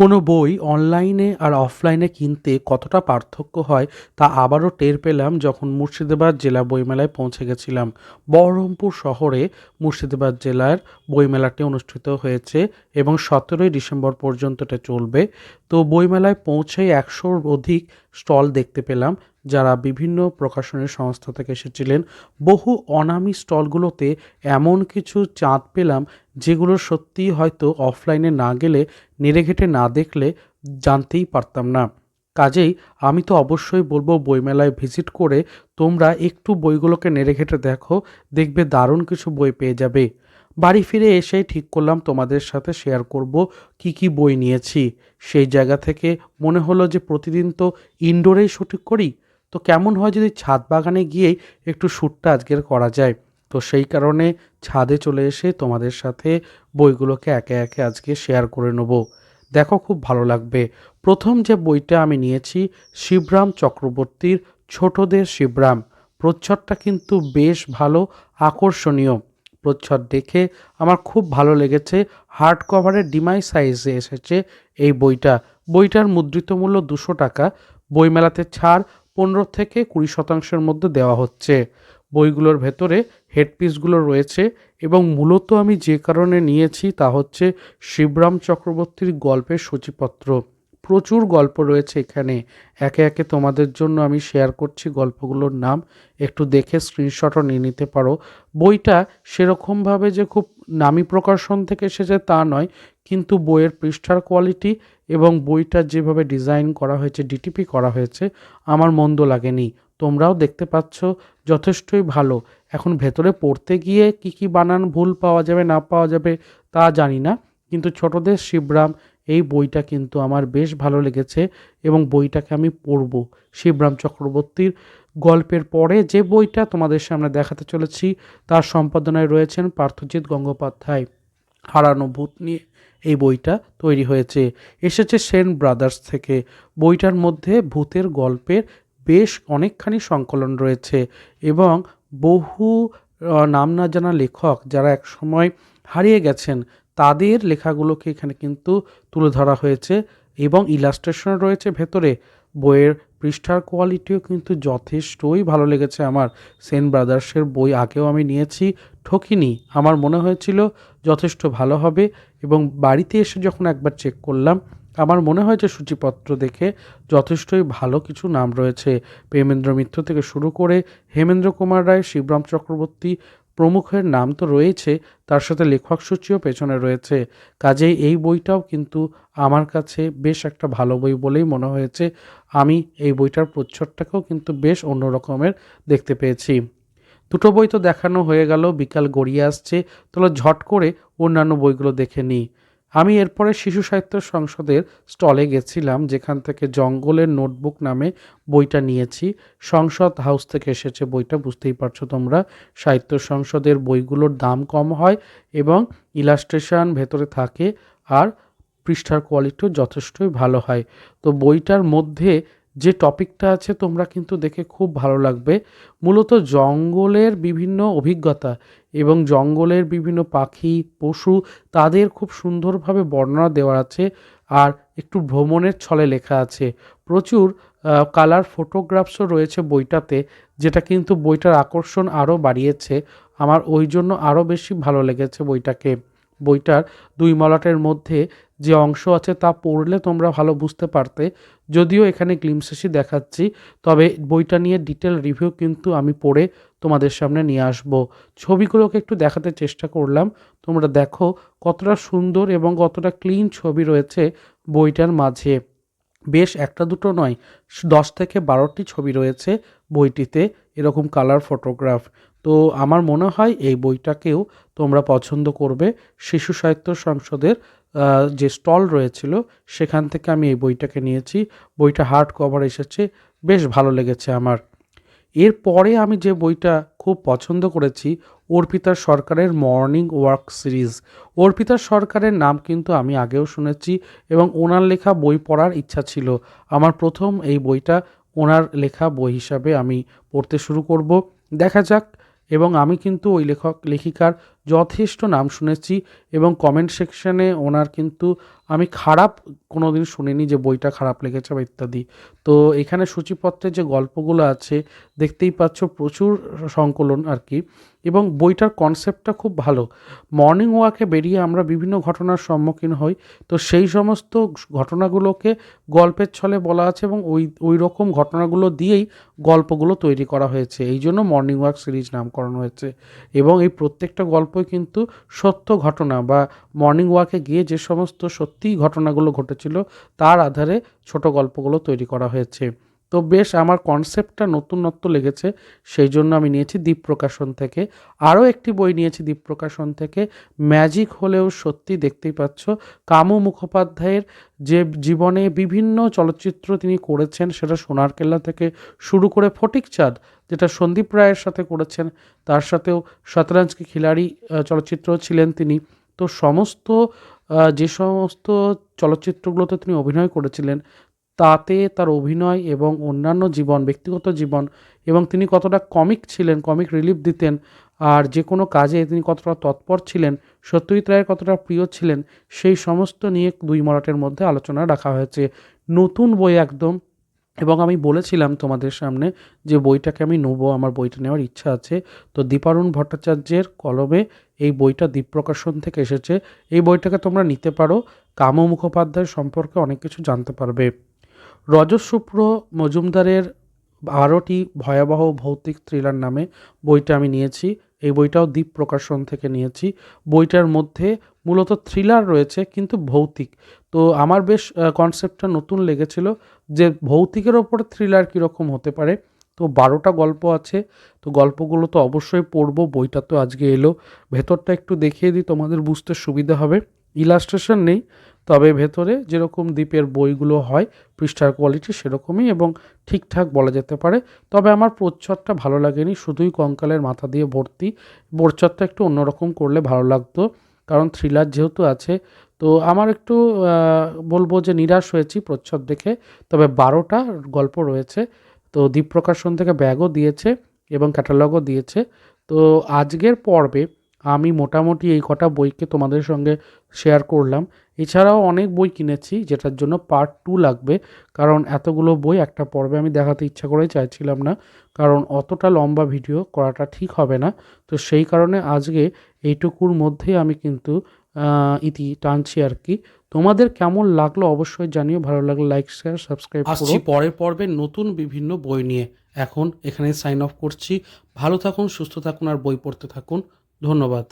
কোনো বই অনলাইনে আর অফলাইনে কিনতে কতটা পার্থক্য হয় তা আবারও টের পেলাম যখন মুর্শিদাবাদ জেলা বইমেলায় পৌঁছে গেছিলাম। বহরমপুর শহরে মুর্শিদাবাদ জেলার বইমেলাটি অনুষ্ঠিত হয়েছে এবং সতেরোই ডিসেম্বর পর্যন্ত এটা চলবে। তো বইমেলায় পৌঁছে একশোর অধিক স্টল দেখতে পেলাম। যারা বিভিন্ন প্রকাশনী সংস্থা থেকে এসেছিলেন, বহু অনামি স্টলগুলোতে এমন কিছু চাঁদ পেলাম যেগুলো সত্যিই হয়তো অফলাইনে না গেলে, নেড়েঘেটে না দেখলে জানতেই পারতাম না। কাজেই আমি তো অবশ্যই বলব বইমেলায় ভিজিট করে তোমরা একটু বইগুলোকে নেড়ে নেড়েঘেটে দেখো, দেখবে দারুণ কিছু বই পেয়ে যাবে। বাড়ি ফিরে এসেই ঠিক করলাম তোমাদের সাথে শেয়ার করব কি কি বই নিয়েছি। সেই জায়গা থেকে মনে হলো যে প্রতিদিন তো ইনডোরেই শুটিং করি। তো কেমন হয় যদি ছাদ বাগানে গিয়েই একটু শ্যুটটা আজকের করা যায়? তো সেই কারণে ছাদে চলে এসে তোমাদের সাথে বইগুলোকে একে একে আজকে শেয়ার করে নেব। দেখো খুব ভালো লাগবে। প্রথম যে বইটা আমি নিয়েছি, শিবরাম চক্রবর্তীর ছোটদের শিবরাম। প্রচ্ছদটা কিন্তু বেশ ভালো, আকর্ষণীয়। প্রচ্ছদ দেখে আমার খুব ভালো লেগেছে। হার্ড কভারের ডিমাই সাইজে এসেছে এই বইটা। বইটার মুদ্রিত মূল্য দুশো টাকা। বইমেলাতে ছাড় পনেরো থেকে কুড়ি শতাংশের মধ্যে দেওয়া হচ্ছে। বইগুলোর ভেতরে হেডপিসগুলো রয়েছে এবং মূলত আমি যে কারণে নিয়েছি তা হচ্ছে শিবরাম চক্রবর্তীর গল্পের সূচিপত্র। প্রচুর গল্প রয়েছে এখানে। একে একে তোমাদের জন্য আমি শেয়ার করছি গল্পগুলোর নাম। একটু দেখে স্ক্রিনশটও নিয়ে নিতে পারো। বইটা সেরকমভাবে যে খুব নামি প্রকাশন থেকে এসেছে তা নয় কিন্তু বইয়ের পৃষ্ঠার কোয়ালিটি এবং বইটা যেভাবে ডিজাইন করা হয়েছে ডিটিপি করা হয়েছে, আমার মন্দ লাগেনি। তোমরাও দেখতে পাচ্ছ, যথেষ্টই ভালো। এখন ভেতরে পড়তে গিয়ে কি কি বানান ভুল পাওয়া যাবে, না পাওয়া যাবে, তা জানি না। কিন্তু ছোটদের শিবরাম, এই বইটা কিন্তু আমার বেশ ভালো লেগেছে এবং বইটাকে আমি পড়ব। শিবরাম চক্রবর্তীর গল্পের পরে যে বইটা তোমাদের সামনে দেখাতে চলেছি, তার সম্পাদনায় রয়েছেন পার্থজিৎ গঙ্গোপাধ্যায়। হারানো ভূত নিয়ে এই বইটা তৈরি হয়েছে। এসেছে সেন ব্রাদার্স থেকে। বইটার মধ্যে ভূতের গল্পের বেশ অনেকখানি সংকলন রয়েছে এবং বহু নাম না জানা লেখক যারা একসময় হারিয়ে গেছেন, তাদের লেখাগুলোকে এখানে কিন্তু তুলে ধরা হয়েছে এবং ইলাস্ট্রেশন রয়েছে ভেতরে। বইয়ের পৃষ্ঠার কোয়ালিটিও কিন্তু যথেষ্টই ভালো লেগেছে আমার। সেন ব্রাদার্সের বই আগেও আমি নিয়েছি, ঠকিনি। আমার মনে হয়েছিল যথেষ্ট ভালো হবে এবং বাড়িতে এসে যখন একবার চেক করলাম, আমার মনে হয় যে সূচিপত্র দেখে যথেষ্টই ভালো কিছু নাম রয়েছে। প্রেমেন্দ্র মিত্র থেকে শুরু করে হেমেন্দ্র কুমার রায়, শিবরাম চক্রবর্তী প্রমুখের নাম তো রয়েছে, তার সাথে লেখক সূচিও পেছনে রয়েছে। কাজেই এই বইটাও কিন্তু আমার কাছে বেশ একটা ভালো বই বলেই মনে হয়েছে। আমি এই বইটার প্রচ্ছদটাকেও কিন্তু বেশ অন্য রকমের দেখতে পেয়েছি। দুটো বই তো দেখানো হয়ে গেল, বিকাল গড়িয়ে আসছে। তাহলে ঝট করে অন্যান্য বইগুলো দেখে নিই। আমি এরপরে শিশু সাহিত্য সংসদের স্টলে গেছিলাম, যেখান থেকে জঙ্গলের নোটবুক নামে বইটা নিয়েছি। সংসদ হাউস থেকে এসেছে বইটা, বুঝতেই পারছ তোমরা। সাহিত্য সংসদের বইগুলোর দাম কম হয় এবং ইলাস্ট্রেশন ভেতরে থাকে আর পৃষ্ঠার কোয়ালিটিও যথেষ্টই ভালো হয়। তো বইটার মধ্যে যে টপিকটা আছে তোমরা কিন্তু দেখে খুব ভালো লাগবে। মূলত জঙ্গলের বিভিন্ন অভিজ্ঞতা এবং জঙ্গলের বিভিন্ন পাখি, পশু তাদের খুব সুন্দরভাবে বর্ণনা দেওয়া আছে আর একটু ভ্রমণের ছলে লেখা আছে। প্রচুর কালার ফটোগ্রাফসও রয়েছে বইটাতে, যেটা কিন্তু বইটার আকর্ষণ আরও বাড়িয়েছে। আমার ওই জন্য আরও বেশি ভালো লেগেছে বইটাকে। বইটার দুই মলাটের মধ্যে যে অংশ আছে তা পড়লে তোমরা ভালো বুঝতে পারতে। যদিও এখানে গ্লিমসেসই দেখাচ্ছি, তবে বইটা নিয়ে ডিটেল রিভিউ কিন্তু আমি পড়ে তোমাদের সামনে নিয়ে আসব। ছবিগুলোকে একটু দেখাতে চেষ্টা করলাম, তোমরা দেখো কতটা সুন্দর এবং কতটা ক্লিন ছবি রয়েছে বইটার মাঝে। বেশ একটা দুটো নয়, দশ থেকে বারোটি ছবি রয়েছে বইটিতে। এরকম কালার ফটোগ্রাফ তো আমার মনে হয় এই বইটাকেও তোমরা পছন্দ করবে। শিশু সাহিত্য সংসদের যে স্টল রয়েছিল, সেখান থেকে আমি এই বইটাকে নিয়েছি। বইটা হার্ড কভার এসেছে, বেশ ভালো লেগেছে আমার। এরপরে আমি যে বইটা খুব পছন্দ করেছি, অর্পিতা সরকারের মর্নিং ওয়ার্ক সিরিজ অর্পিতা সরকারের নাম কিন্তু আমি আগেও শুনেছি এবং ওনার লেখা বই পড়ার ইচ্ছা ছিল। আমার প্রথম এই বইটা ওনার লেখা বই হিসাবে আমি পড়তে শুরু করব। দেখা যাক, এবং আমি কিন্তু ওই লেখক, লেখিকার যথেষ্ট নাম শুনেছি এবং কমেন্ট সেকশানে ওনার কিন্তু আমি খারাপ কোনো দিন শুনিনি যে বইটা খারাপ লেগেছে বা ইত্যাদি। তো এখানে সূচিপত্রে যে গল্পগুলো আছে, দেখতেই পাচ্ছ প্রচুর সংকলন আর কি। এবং বইটার কনসেপ্টটা খুব ভালো। মর্নিং ওয়াকে বেরিয়ে আমরা বিভিন্ন ঘটনার সম্মুখীন হই। তো সেই সমস্ত ঘটনাগুলোকে গল্পের ছলে বলা আছে এবং ওই ওই রকম ঘটনাগুলো দিয়েই গল্পগুলো তৈরি করা হয়েছে। এই জন্য মর্নিং ওয়াক সিরিজ নামকরণ হয়েছে। এবং এই প্রত্যেকটা গল্পই কিন্তু সত্য ঘটনা বা মর্নিং ওয়াকে গিয়ে যে সমস্ত সত্যিই ঘটনাগুলো ঘটেছিল, তার আধারে ছোট গল্পগুলো তৈরি করা হয়েছে। তো বেশ আমার কনসেপ্টটা নতুনত্ব লেগেছে, সেই জন্য আমি নিয়েছি দ্বীপ প্রকাশন থেকে। আরও একটি বই নিয়েছি দ্বীপ প্রকাশন থেকে, ম্যাজিক হলেও সত্যি দেখতেই পাচ্ছ, কামু মুখোপাধ্যায়ের যে জীবনে বিভিন্ন চলচ্চিত্র তিনি করেছেন, সেটা সোনার কেল্লা থেকে শুরু করে ফটিক চাঁদ, যেটা সন্দীপ রায়ের সাথে করেছেন, তার সাথেও শতরঞ্জ কি খিলাড়ি চলচ্চিত্র ছিলেন তিনি। তো সমস্ত যে সমস্ত চলচ্চিত্রগুলোতে তিনি অভিনয় করেছিলেন তাতে তার অভিনয় এবং অন্যান্য জীবন, ব্যক্তিগত জীবন এবং তিনি কতটা কমিক ছিলেন কমিক রিলিফ দিতেন আর যে কোনো কাজে তিনি কতটা তৎপর ছিলেন, সত্যজিৎ রায়ের কতটা প্রিয় ছিলেন, সেই সমস্ত নিয়ে দুই মরাটের মধ্যে আলোচনা রাখা হয়েছে। নতুন বই একদম এবং আমি বলেছিলাম তোমাদের সামনে যে বইটাকে আমি নেব, আমার বইটা নেওয়ার ইচ্ছা আছে। তো দীপারুণ ভট্টাচার্যের কলমে এই বইটা দ্বীপ প্রকাশন থেকে এসেছে। এই বইটাকে তোমরা নিতে পারো। কামু মুখোপাধ্যায় সম্পর্কে অনেক কিছু জানতে পারবে। রজশুভ্র মজুমদারের বারোটি ভয়াবহ ভৌতিক থ্রিলার নামে বইটা আমি নিয়েছি। এই বইটাও দ্বীপ প্রকাশন থেকে নিয়েছি। বইটার মধ্যে মূলত থ্রিলার রয়েছে, কিন্তু ভৌতিক। তো আমার বেশ কনসেপ্টটা নতুন লেগেছিল যে ভৌতিকের ওপর থ্রিলার কীরকম হতে পারে। তো বারোটা গল্প আছে, তো গল্পগুলো তো অবশ্যই পড়ব, বইটা তো আজকে এলো। ভেতরটা একটু দেখিয়ে দিই, তোমাদের বুঝতে সুবিধা হবে। ইলাস্ট্রেশন নেই তবে ভেতরে যেরকম দ্বীপের বইগুলো হয়, পৃষ্ঠার কোয়ালিটি সেরকমই এবং ঠিকঠাক বলা যেতে পারে। তবে আমার প্রচ্ছদটা ভালো লাগেনি, শুধুই কঙ্কালের মাথা দিয়ে ভর্তি। প্রচ্ছদটা একটু অন্যরকম করলে ভালো লাগতো, কারণ থ্রিলার যেহেতু আছে, তো আমার একটু বলব যে নিরাশ হয়েছি প্রচ্ছদ দেখে। তবে বারোটা গল্প রয়েছে, তো দ্বীপ প্রকাশন থেকে ব্যাগও দিয়েছে এবং ক্যাটালগও দিয়েছে। তো আজকের পর্বে আমি মোটামুটি এই কটা বইকে তোমাদের সঙ্গে শেয়ার করলাম। এছাড়াও অনেক বই কিনেছি, যেটার জন্য পার্ট টু লাগবে। কারণ এতগুলো বই একটা পর্বে আমি দেখাতে ইচ্ছা করেই চাইছিলাম না। কারণ অতটা লম্বা ভিডিও করাটা ঠিক হবে না। তো সেই কারণে আজকে এইটুকুর মধ্যেই আমি কিন্তু ইতি টানছি আর কি। তোমাদের কেমন লাগল অবশ্যই জানিও। ভালো লাগলে লাইক শেয়ার সাবস্ক্রাইব আসছি পরের পর্বে নতুন বিভিন্ন বই নিয়ে। এখন এখানে সাইন অফ করছি। ভালো থাকুন, সুস্থ থাকুন আর বই পড়তে থাকুন। ধন্যবাদ।